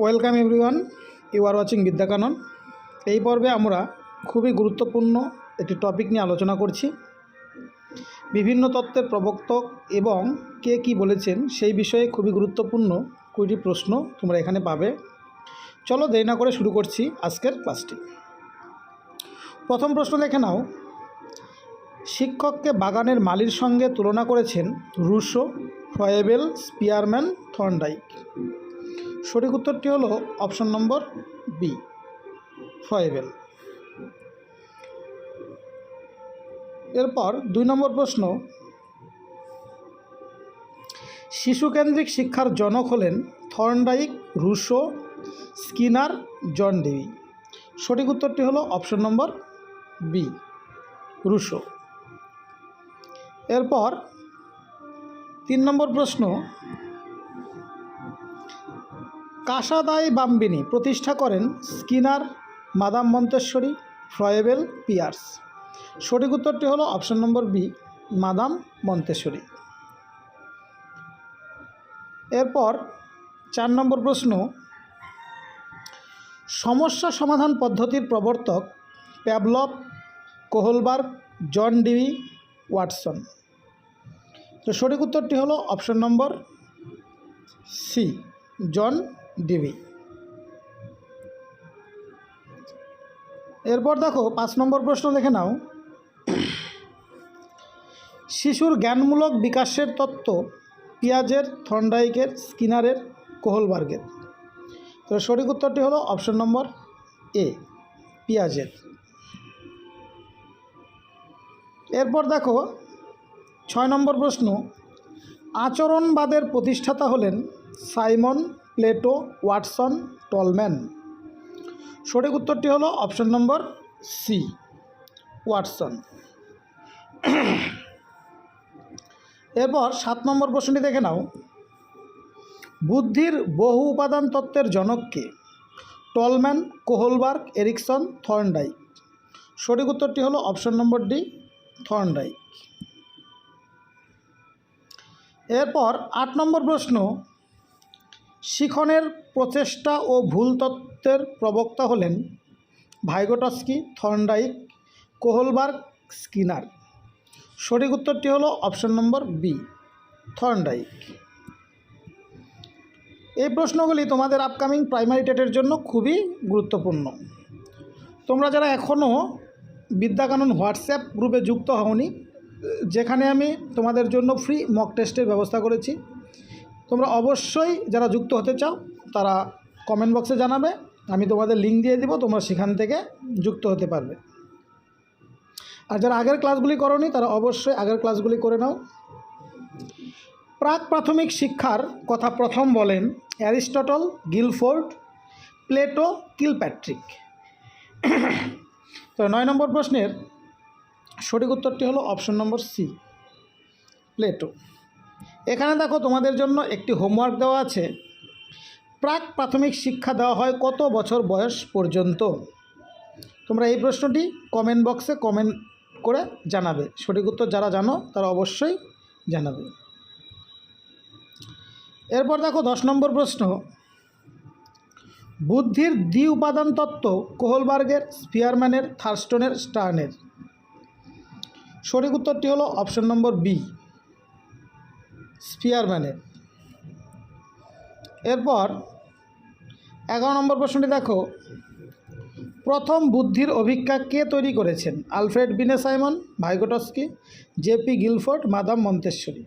Welcome everyone you are watching Vidyakanan. এই পর্বে আমরা খুবই গুরুত্বপূর্ণ একটি টপিক নিয়ে আলোচনা করছি। বিভিন্ন তত্ত্বের প্রবক্তক এবং কে কি বলেছেন সেই বিষয়ে খুবই গুরুত্বপূর্ণ কুড়িটি প্রশ্ন তোমরা এখানে পাবে। চলো দেরি না করে শুরু করছি আজকের ক্লাসটি প্রথম প্রশ্ন দেখে নাও, শিক্ষককে বাগানের মালির সঙ্গে তুলনা করেছেন রুশো, ফয়েবেল, স্পিয়ারম্যান, থর্নডাইক। সঠিক উত্তরটি হলো অপশন নম্বর বি ফয়েবেল। এরপর দুই নম্বর প্রশ্ন, শিশুকেন্দ্রিক শিক্ষার জনক হলেন Thorndike, Rousseau, Skinner, John Dewey. সঠিক উত্তরটি হলো অপশন নম্বর বি রুশো। এরপর তিন নম্বর প্রশ্ন কাসাদাই বাম্বিনী প্রতিষ্ঠা করেন Skinner, madam Montessori, Froebel Pearce. সঠিক উত্তরটি হলো অপশন নম্বর বি, মাদাম মন্তেশ্বরী। এরপর চার নম্বর প্রশ্ন, সমস্যা সমাধান পদ্ধতির প্রবর্তক Pavlov Kohlberg John Dewey Watson. তো সঠিক উত্তরটি হলো অপশন নম্বর সি, জন ডিভি এরপর দেখো, পাঁচ নম্বর প্রশ্ন দেখে নাও। শিশুর জ্ঞানমূলক বিকাশের তত্ত্ব পিয়াজের, থন্ডাইকের, স্কিনারের, কোহলবার্গের। তো সঠিক উত্তরটি হলো অপশন নম্বর এ, পিয়াজের। এরপর দেখো, ছয় নম্বর প্রশ্ন, আচরণবাদের প্রতিষ্ঠাতা হলেন সাইমন প্লেটো, ওয়াটসন, টলম্যান। সঠিক উত্তরটি হলো অপশন নম্বর সি, ওয়াটসন। এরপর সাত নম্বর প্রশ্নটি দেখে নাও। বুদ্ধির বহু উপাদান তত্ত্বের জনককে টলম্যান, কোহলবার্গ, এরিকসন, থর্নডাইক। সঠিক উত্তরটি হলো অপশন নম্বর ডি, থর্নডাইক। এরপর আট নম্বর প্রশ্ন শিখনের প্রচেষ্টা ও ভুল তত্ত্বের প্রবক্তা হলেন ভাইগোটস্কি, থর্নডাইক, কোহলবার্গ, স্কিনার। সঠিক উত্তরটি হলো অপশন নম্বর বি থর্নডাইক। এই প্রশ্নগুলি তোমাদের আপকামিং প্রাইমারি টেটের জন্য খুবই গুরুত্বপূর্ণ। তোমরা যারা এখনও বিদ্যাকানন হোয়াটসঅ্যাপ গ্রুপে যুক্ত হওনি, যেখানে আমি তোমাদের জন্য ফ্রি মক টেস্টের ব্যবস্থা করেছি তোমরা অবশ্যই যারা যুক্ত হতে চাও, তারা কমেন্ট বক্সে জানাবে। আমি তোমাদের লিঙ্ক দিয়ে দিব, তোমরা সেখান থেকে যুক্ত হতে পারবে। আর যারা আগের ক্লাসগুলি করনি, তারা অবশ্যই আগের ক্লাসগুলি করে নাও। প্রাক প্রাথমিক শিক্ষার কথা প্রথম বলেন অ্যারিস্টটল, গিলফোর্ড, প্লেটো, কিলপ্যাট্রিক। তো নয় নম্বর প্রশ্নের সঠিক উত্তরটি হলো অপশন নম্বর সি প্লেটো। এখানে দেখো তোমাদের জন্য একটি হোমওয়ার্ক দেওয়া আছে। প্রাক প্রাথমিক শিক্ষা দেওয়া হয় কত বছর বয়স পর্যন্ত? তোমরা এই প্রশ্নটি কমেন্ট বক্সে কমেন্ট করে জানাবে। সঠিক উত্তর যারা জানো, তারা অবশ্যই জানাবে। এরপর দেখো দশ নম্বর প্রশ্ন। বুদ্ধির দ্বি উপাদান তত্ত্ব কোহলবার্গের, স্পিয়ারম্যানের, থার্স্টনের, স্টার্নের। সঠিক উত্তরটি হলো অপশন নম্বর বি। স্পিয়ারম্যানের এরপর এগারো নম্বর প্রশ্নটি দেখো। প্রথম বুদ্ধির অভিজ্ঞা কে তৈরি করেছেন? Alfred Binet Simon, Vygotsky JP Guilford, madam Montessori.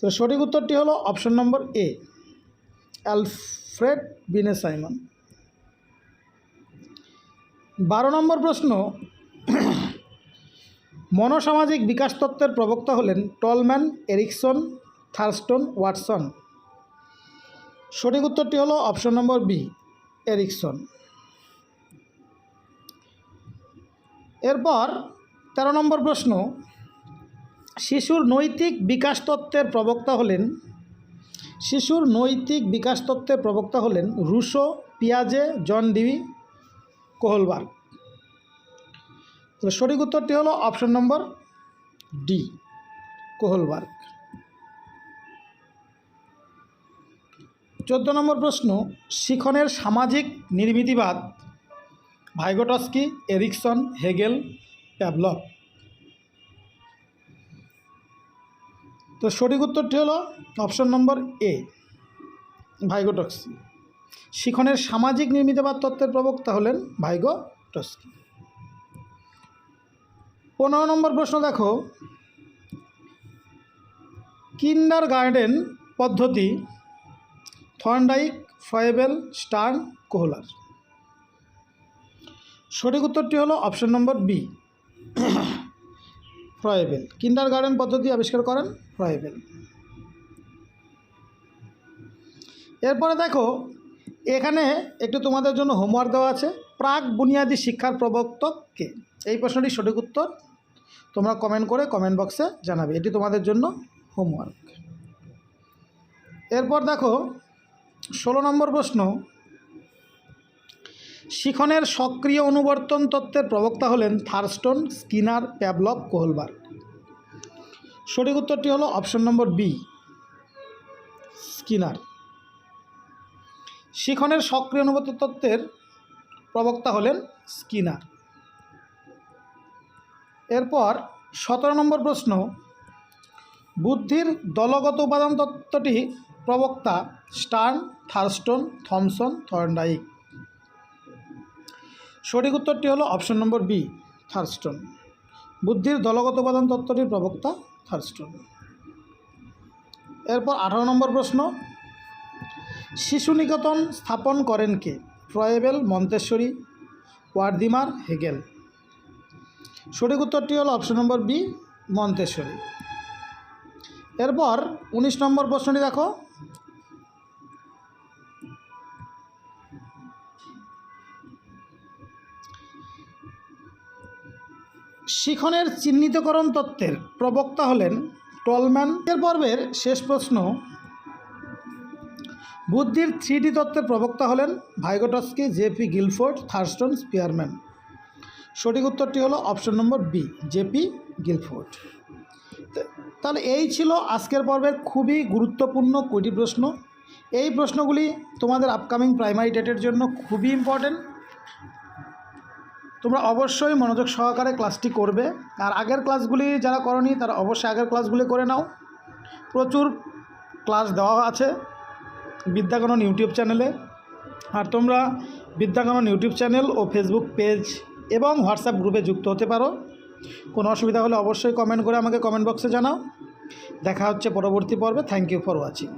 তো সঠিক উত্তরটি হলো option number A Alfred Binet Simon. বারো নম্বর প্রশ্ন মনোসামাজিক বিকাশ তত্ত্বের প্রবক্তা হলেন টলম্যান এরিকসন, থার্স্টন, ওয়াটসন। সঠিক উত্তরটি হলো অপশন নম্বর বি, এরিকসন। এরপর তেরো নম্বর প্রশ্ন, শিশুর নৈতিক বিকাশ তত্ত্বের প্রবক্তা হলেন, শিশুর নৈতিক বিকাশ তত্ত্বের প্রবক্তা হলেন রুশো পিয়াজে, জন ডিভি কোহলবার্গ তো সঠিক উত্তরটি হলো অপশন নম্বর ডি, কোহলবার্গ। চোদ্দ নম্বর প্রশ্ন, শিখনের সামাজিক নির্মিতিবাদ, ভাইগোটস্কি, এরিকসন, হেগেল, প্যাভলভ। তো সঠিক উত্তরটি হলো অপশন নম্বর এ, ভাইগোটস্কি। শিখনের সামাজিক নির্মিতবাদ তত্ত্বের প্রবক্তা হলেন ভাইগোটস্কি। পনেরো নম্বর প্রশ্ন দেখো। কিন্ডার গার্ডেন পদ্ধতি থর্নডাইক ফয়েবেল স্টার্ন কোহলার। সঠিক উত্তরটি হলো অপশন নম্বর বি ফ্রয়েবেল কিন্ডার গার্ডেন পদ্ধতি আবিষ্কার করেন ফ্রয়েবেল এরপরে দেখো এখানে একটু তোমাদের জন্য হোমওয়ার্ক দেওয়া আছে। প্রাক বুনিয়াদী শিক্ষার প্রবর্তককে এই প্রশ্নটির সঠিক উত্তর তোমরা কমেন্ট করে কমেন্ট বক্সে জানাবে। এটি তোমাদের জন্য হোমওয়ার্ক এরপর দেখো, ষোলো নম্বর প্রশ্ন। শিখনের সক্রিয় অনুবর্তন তত্ত্বের প্রবক্তা হলেন থার্স্টন, স্কিনার প্যাবলক কোহলবার্গ। সঠিক উত্তরটি হলো অপশন নম্বর বি, স্কিনার। শিখনের সক্রিয় অনুবর্তন তত্ত্বের প্রবক্তা হলেন স্কিনার। এরপর সতেরো নম্বর প্রশ্ন, বুদ্ধির দলগত উপাদান তত্ত্বটি প্রবক্তা স্টার্ন, থার্স্টন, থমসন, থর্নডাইক। সঠিক উত্তরটি হলো অপশন নম্বর বি, থার্স্টন। বুদ্ধির দলগত উপাদান তত্ত্বটির প্রবক্তা থার্স্টন। এরপর আঠারো নম্বর প্রশ্ন শিশু নিকেতন স্থাপন করেন কে? Froebel Montessori, Wertheimer, Hegel. সঠিক উত্তরটি হলো অপশন নম্বর বি মন্তেশ্বরী। এরপর উনিশ নম্বর প্রশ্নটি দেখো। শিখনের চিহ্নিতকরণ তত্ত্বের প্রবক্তা হলেন টলম্যান। এর পর্বের শেষ প্রশ্ন বুদ্ধির থ্রিডি তত্ত্বের প্রবক্তা হলেন Vygotsky JP Guilford, Thurstone, Spearman. সঠিক উত্তরটি হলো অপশন নম্বর বি জেপি গিলফোর্ড। তাহলে এই ছিল আজকের পর্বের খুবই গুরুত্বপূর্ণ কুড়ি প্রশ্ন। এই প্রশ্নগুলি তোমাদের আপকামিং প্রাইমারি ডেটের জন্য খুবই ইম্পর্টেন্ট তোমরা অবশ্যই মনোযোগ সহকারে ক্লাসটি করবে। আর আগের ক্লাসগুলি যারা করনি, তারা অবশ্যই আগের ক্লাসগুলি করে নাও। প্রচুর ক্লাস দেওয়া আছে। বিদ্যাকানন ইউটিউব চ্যানেলে। আর তোমরা বিদ্যাকানন ইউটিউব চ্যানেল ও ফেসবুক পেজ এবং হোয়াটসঅ্যাপ গ্রুপে যুক্ত হতে পারো। কোনো অসুবিধা হলে অবশ্যই কমেন্ট করে আমাকে কমেন্ট বক্সে জানাও। দেখা হচ্ছে পরবর্তী পর্বে। Thank you for watching